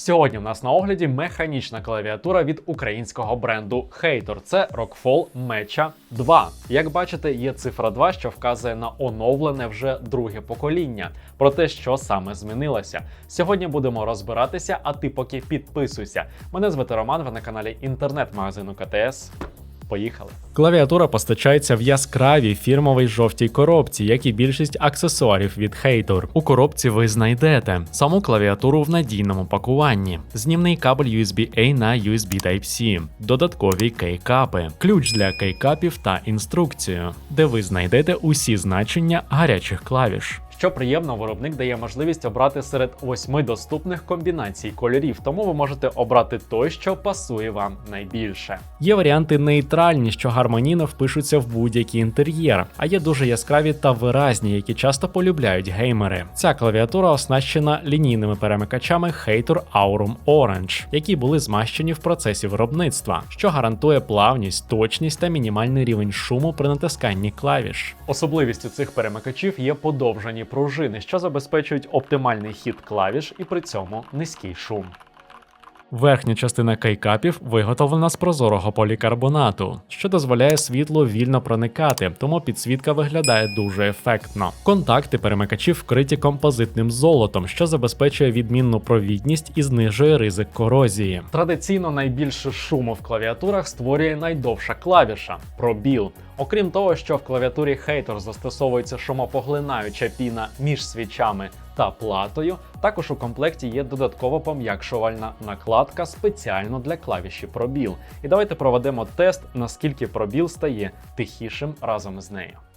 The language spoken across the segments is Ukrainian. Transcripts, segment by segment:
Сьогодні в нас на огляді механічна клавіатура від українського бренду Hator. Це Rockfall Mecha 2. Як бачите, є цифра 2, що вказує на оновлене вже друге покоління. Про те, що саме змінилося. Сьогодні будемо розбиратися, а ти поки підписуйся. Мене звати Роман, ви на каналі інтернет-магазину КТС. Поїхали. Клавіатура постачається в яскравій фірмовій жовтій коробці, як і більшість аксесуарів від Hator. У коробці ви знайдете саму клавіатуру в надійному пакуванні, знімний кабель USB-A на USB Type-C, додаткові кейкапи, ключ для кейкапів та інструкцію, де ви знайдете усі значення гарячих клавіш. Що приємно, виробник дає можливість обрати серед восьми доступних комбінацій кольорів, тому ви можете обрати той, що пасує вам найбільше. Є варіанти нейтральні, що гармонійно впишуться в будь-який інтер'єр, а є дуже яскраві та виразні, які часто полюбляють геймери. Ця клавіатура оснащена лінійними перемикачами Hator Aurum Orange, які були змащені в процесі виробництва, що гарантує плавність, точність та мінімальний рівень шуму при натисканні клавіш. Особливістю цих перемикачів є подовжені пружини, що забезпечують оптимальний хід клавіш і при цьому низький шум. Верхня частина кейкапів виготовлена з прозорого полікарбонату, що дозволяє світлу вільно проникати, тому підсвітка виглядає дуже ефектно. Контакти перемикачів вкриті композитним золотом, що забезпечує відмінну провідність і знижує ризик корозії. Традиційно найбільше шуму в клавіатурах створює найдовша клавіша пробіл. Окрім того, що в клавіатурі Hator застосовується шумопоглинаюча піна між свічами та платою, також у комплекті є додатково пом'якшувальна накладка спеціально для клавіші пробіл. І давайте проведемо тест, наскільки пробіл стає тихішим разом з нею.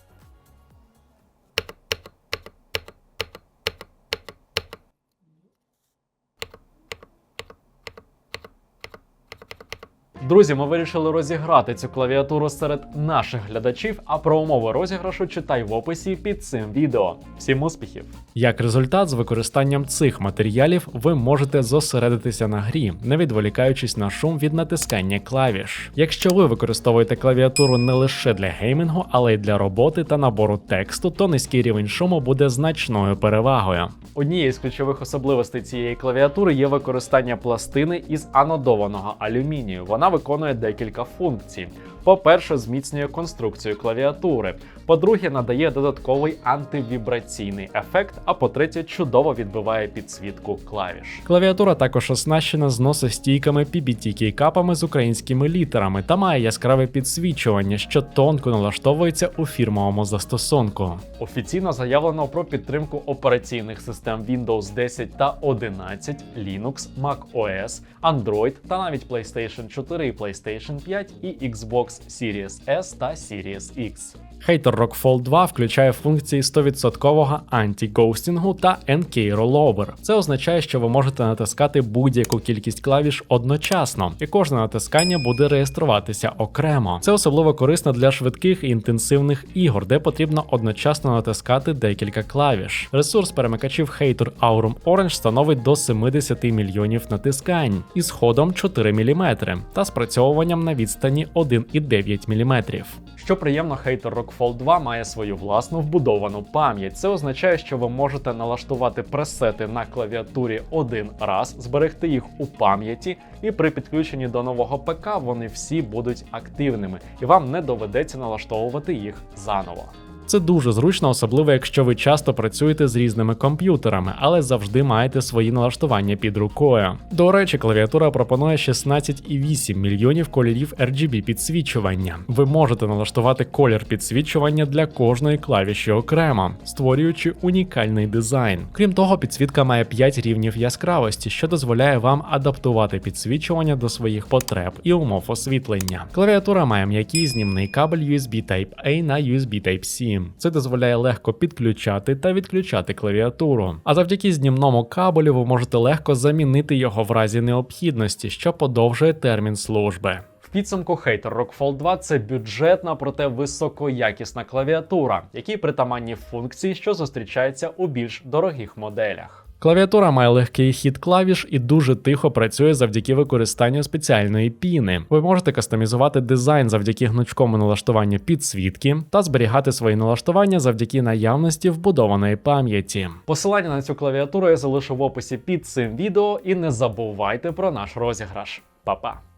Друзі, ми вирішили розіграти цю клавіатуру серед наших глядачів, а про умови розіграшу читай в описі під цим відео. Всім успіхів! Як результат, з використанням цих матеріалів ви можете зосередитися на грі, не відволікаючись на шум від натискання клавіш. Якщо ви використовуєте клавіатуру не лише для геймінгу, але й для роботи та набору тексту, то низький рівень шуму буде значною перевагою. Однією з ключових особливостей цієї клавіатури є використання пластини із анодованого алюмінію. Вона виконує декілька функцій. По-перше, зміцнює конструкцію клавіатури. По-друге, надає додатковий антивібраційний ефект. А по-третє, чудово відбиває підсвітку клавіш. Клавіатура також оснащена зносостійками PBT кейкапами з українськими літерами та має яскраве підсвічування, що тонко налаштовується у фірмовому застосунку. Офіційно заявлено про підтримку операційних систем Windows 10 та 11, Linux, Mac OS, Android та навіть PlayStation 4, PlayStation 5 і Xbox Series S та Series X. Hater Rockfall 2 включає функції 100% анті-гоустінгу та NK Rollover. Це означає, що ви можете натискати будь-яку кількість клавіш одночасно, і кожне натискання буде реєструватися окремо. Це особливо корисно для швидких і інтенсивних ігор, де потрібно одночасно натискати декілька клавіш. Ресурс перемикачів Hater Aurum Orange становить до 70 мільйонів натискань із ходом 4 мм та спрацьовуванням на відстані 1,9 мм. Що приємно, Hater Rockfall 2 має свою власну вбудовану пам'ять. Це означає, що ви можете налаштувати пресети на клавіатурі один раз, зберегти їх у пам'яті, і при підключенні до нового ПК вони всі будуть активними, і вам не доведеться налаштовувати їх заново. Це дуже зручно, особливо якщо ви часто працюєте з різними комп'ютерами, але завжди маєте свої налаштування під рукою. До речі, клавіатура пропонує 16,8 мільйонів кольорів RGB підсвічування. Ви можете налаштувати колір підсвічування для кожної клавіші окремо, створюючи унікальний дизайн. Крім того, підсвітка має 5 рівнів яскравості, що дозволяє вам адаптувати підсвічування до своїх потреб і умов освітлення. Клавіатура має м'який знімний кабель USB Type-A на USB Це дозволяє легко підключати та відключати клавіатуру. А завдяки знімному кабелю ви можете легко замінити його в разі необхідності, що подовжує термін служби. Підсумку Hater Rockfall 2 це бюджетна, проте високоякісна клавіатура, якій притаманні функції, що зустрічаються у більш дорогих моделях. Клавіатура має легкий хід клавіш і дуже тихо працює завдяки використанню спеціальної піни. Ви можете кастомізувати дизайн завдяки гнучкому налаштуванню підсвітки та зберігати свої налаштування завдяки наявності вбудованої пам'яті. Посилання на цю клавіатуру я залишу в описі під цим відео і не забувайте про наш розіграш. Па-па!